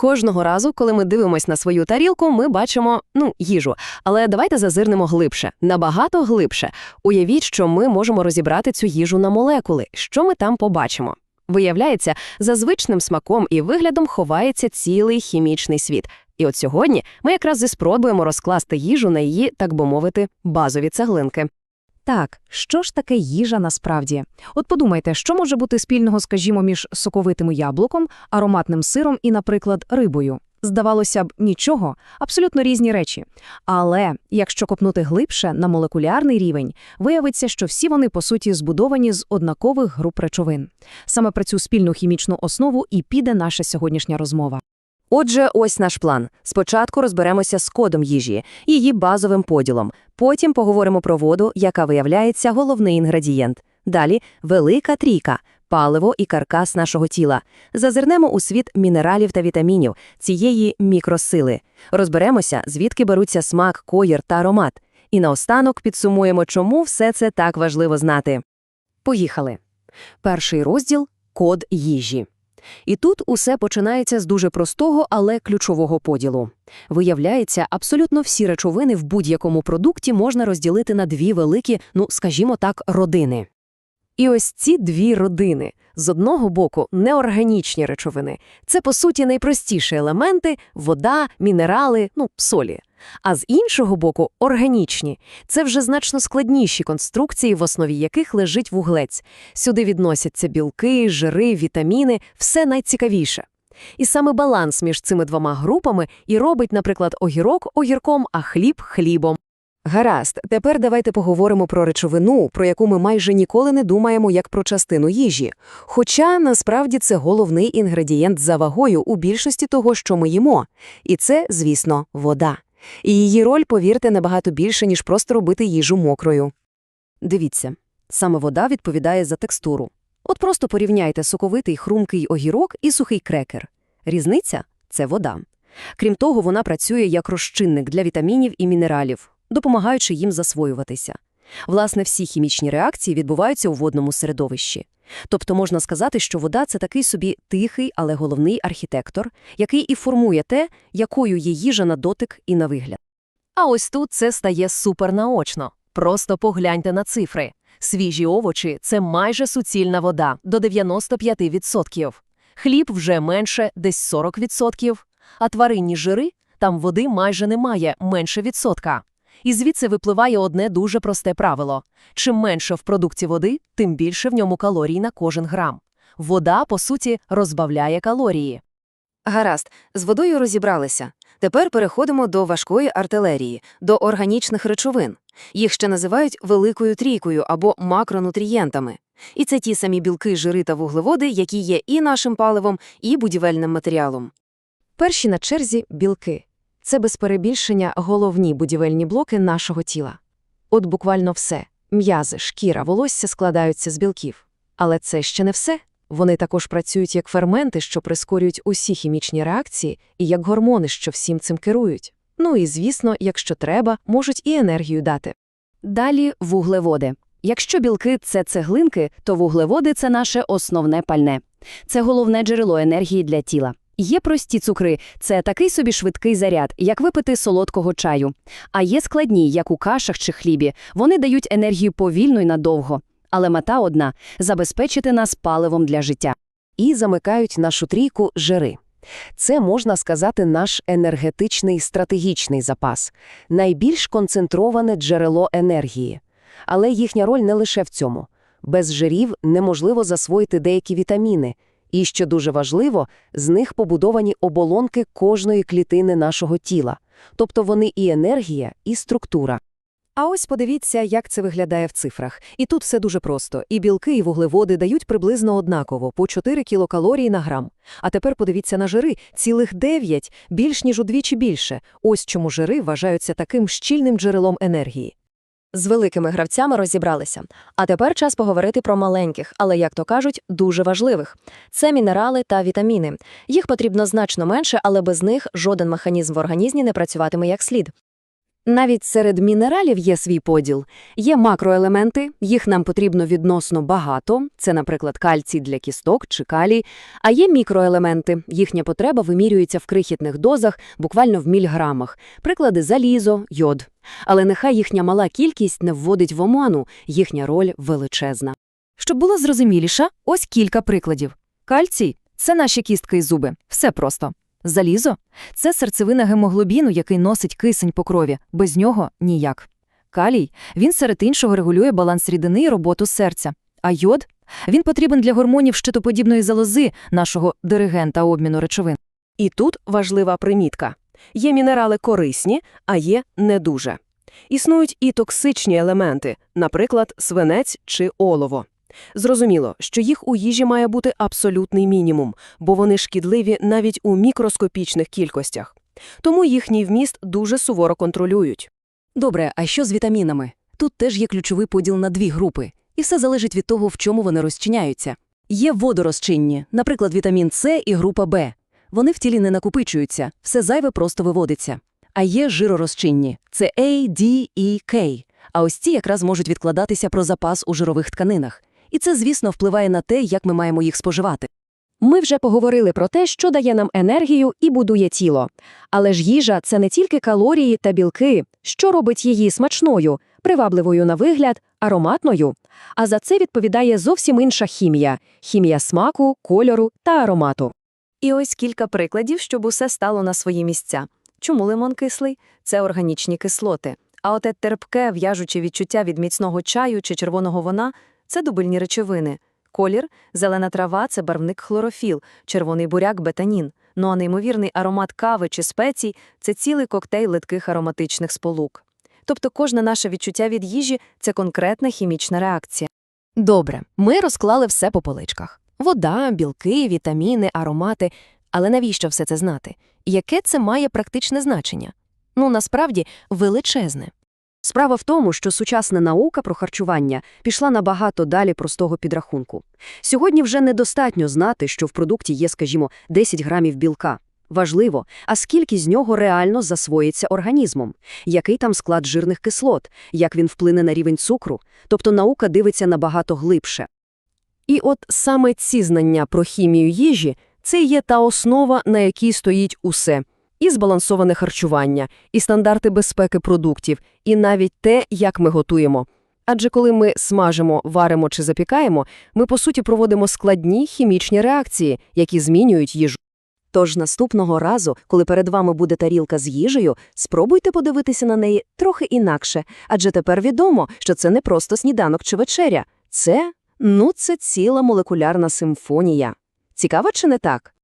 Кожного разу, коли ми дивимося на свою тарілку, ми бачимо ну їжу. Але давайте зазирнемо глибше, набагато глибше. Уявіть, що ми можемо розібрати цю їжу на молекули. Що ми там побачимо? Виявляється, за звичним смаком і виглядом ховається цілий хімічний світ. І от сьогодні ми якраз і спробуємо розкласти їжу на її, так би мовити, базові цеглинки. Так, що ж таке їжа насправді? От подумайте, що може бути спільного, скажімо, між соковитим яблуком, ароматним сиром і, наприклад, рибою? Здавалося б, нічого, абсолютно різні речі. Але якщо копнути глибше на молекулярний рівень, виявиться, що всі вони, по суті, збудовані з однакових груп речовин. Саме про цю спільну хімічну основу і піде наша сьогоднішня розмова. Отже, ось наш план. Спочатку розберемося з кодом їжі, її базовим поділом. Потім поговоримо про воду, яка виявляється головний інгредієнт. Далі велика трійка паливо і каркас нашого тіла. Зазирнемо у світ мінералів та вітамінів, цієї мікросили. Розберемося, звідки беруться смак, коїр та аромат. І наостанок підсумуємо, чому все це так важливо знати. Поїхали. Перший розділ код їжі. І тут усе починається з дуже простого, але ключового поділу. Виявляється, абсолютно всі речовини в будь-якому продукті можна розділити на дві великі, ну, скажімо так, родини. І ось ці дві родини. З одного боку, неорганічні речовини. Це, по суті, найпростіші елементи – вода, мінерали, ну, солі. А з іншого боку, органічні. Це вже значно складніші конструкції, в основі яких лежить вуглець. Сюди відносяться білки, жири, вітаміни – все найцікавіше. І саме баланс між цими двома групами і робить, наприклад, огірок огірком, а хліб – хлібом. Гаразд, тепер давайте поговоримо про речовину, про яку ми майже ніколи не думаємо як про частину їжі. Хоча, насправді, це головний інгредієнт за вагою у більшості того, що ми їмо. І це, звісно, вода. І її роль, повірте, набагато більше, ніж просто робити їжу мокрою. Дивіться, саме вода відповідає за текстуру. От просто порівняйте соковитий хрумкий огірок і сухий крекер. Різниця – це вода. Крім того, вона працює як розчинник для вітамінів і мінералів, допомагаючи їм засвоюватися. Власне, всі хімічні реакції відбуваються у водному середовищі. Тобто можна сказати, що вода – це такий собі тихий, але головний архітектор, який і формує те, якою є їжа на дотик і на вигляд. А ось тут це стає супернаочно. Просто погляньте на цифри. Свіжі овочі – це майже суцільна вода, до 95%. Хліб вже менше, десь 40%. А тваринні жири – там води майже немає, менше відсотка. І звідси випливає одне дуже просте правило. Чим менше в продукті води, тим більше в ньому калорій на кожен грам. Вода, по суті, розбавляє калорії. Гаразд, з водою розібралися. Тепер переходимо до важкої артилерії, до органічних речовин. Їх ще називають великою трійкою або макронутрієнтами. І це ті самі білки, жири та вуглеводи, які є і нашим паливом, і будівельним матеріалом. Перші на черзі – білки. Це без перебільшення головні будівельні блоки нашого тіла. От буквально все – м'язи, шкіра, волосся складаються з білків. Але це ще не все. Вони також працюють як ферменти, що прискорюють усі хімічні реакції, і як гормони, що всім цим керують. Ну і, звісно, якщо треба, можуть і енергію дати. Далі – вуглеводи. Якщо білки – це цеглинки, то вуглеводи – це наше основне пальне. Це головне джерело енергії для тіла. Є прості цукри – це такий собі швидкий заряд, як випити солодкого чаю. А є складні, як у кашах чи хлібі. Вони дають енергію повільно й надовго. Але мета одна – забезпечити нас паливом для життя. І замикають нашу трійку жири. Це, можна сказати, наш енергетичний стратегічний запас, найбільш концентроване джерело енергії. Але їхня роль не лише в цьому. Без жирів неможливо засвоїти деякі вітаміни. І, що дуже важливо, з них побудовані оболонки кожної клітини нашого тіла. Тобто вони і енергія, і структура. А ось подивіться, як це виглядає в цифрах. І тут все дуже просто. І білки, і вуглеводи дають приблизно однаково, по 4 кілокалорії на грам. А тепер подивіться на жири – цілих 9, більш ніж удвічі більше. Ось чому жири вважаються таким щільним джерелом енергії. З великими гравцями розібралися. А тепер час поговорити про маленьких, але, як то кажуть, дуже важливих. Це мінерали та вітаміни. Їх потрібно значно менше, але без них жоден механізм в організмі не працюватиме як слід. Навіть серед мінералів є свій поділ. Є макроелементи, їх нам потрібно відносно багато, це, наприклад, кальцій для кісток чи калій, а є мікроелементи, їхня потреба вимірюється в крихітних дозах, буквально в мільграмах, приклади залізо, йод. Але нехай їхня мала кількість не вводить в оману, їхня роль величезна. Щоб було зрозуміліше, ось кілька прикладів. Кальцій – це наші кістки і зуби. Все просто. Залізо – це серцевина гемоглобіну, який носить кисень по крові. Без нього – ніяк. Калій – він серед іншого регулює баланс рідини і роботу серця. А йод – він потрібен для гормонів щитоподібної залози, нашого диригента обміну речовин. І тут важлива примітка. Є мінерали корисні, а є не дуже. Існують і токсичні елементи, наприклад, свинець чи олово. Зрозуміло, що їх у їжі має бути абсолютний мінімум, бо вони шкідливі навіть у мікроскопічних кількостях. Тому їхній вміст дуже суворо контролюють. Добре, а що з вітамінами? Тут теж є ключовий поділ на дві групи, і все залежить від того, в чому вони розчиняються. Є водорозчинні, наприклад, вітамін С і група Б. Вони в тілі не накопичуються, все зайве просто виводиться. А є жиророзчинні – це A, D, E, K. А ось ці якраз можуть відкладатися про запас у жирових тканинах. І це, звісно, впливає на те, як ми маємо їх споживати. Ми вже поговорили про те, що дає нам енергію і будує тіло. Але ж їжа – це не тільки калорії та білки, що робить її смачною, привабливою на вигляд, ароматною. А за це відповідає зовсім інша хімія – хімія смаку, кольору та аромату. І ось кілька прикладів, щоб усе стало на свої місця. Чому лимон кислий? Це органічні кислоти. А оте терпке, в'яжуче відчуття від міцного чаю чи червоного вина – це дубильні речовини. Колір – зелена трава – це барвник хлорофіл, червоний буряк – бетанін. Ну а неймовірний аромат кави чи спецій – це цілий коктейль литких ароматичних сполук. Тобто кожне наше відчуття від їжі – це конкретна хімічна реакція. Добре, ми розклали все по поличках. Вода, білки, вітаміни, аромати. Але навіщо все це знати? Яке це має практичне значення? Ну, насправді, величезне. Справа в тому, що сучасна наука про харчування пішла набагато далі простого підрахунку. Сьогодні вже недостатньо знати, що в продукті є, скажімо, 10 грамів білка. Важливо, а скільки з нього реально засвоїться організмом, який там склад жирних кислот, як він вплине на рівень цукру, тобто наука дивиться набагато глибше. І от саме ці знання про хімію їжі – це є та основа, на якій стоїть усе. І збалансоване харчування, і стандарти безпеки продуктів, і навіть те, як ми готуємо. Адже коли ми смажимо, варимо чи запікаємо, ми, по суті, проводимо складні хімічні реакції, які змінюють їжу. Тож наступного разу, коли перед вами буде тарілка з їжею, спробуйте подивитися на неї трохи інакше, адже тепер відомо, що це не просто сніданок чи вечеря. Це, ну, це ціла молекулярна симфонія. Цікаво чи не так?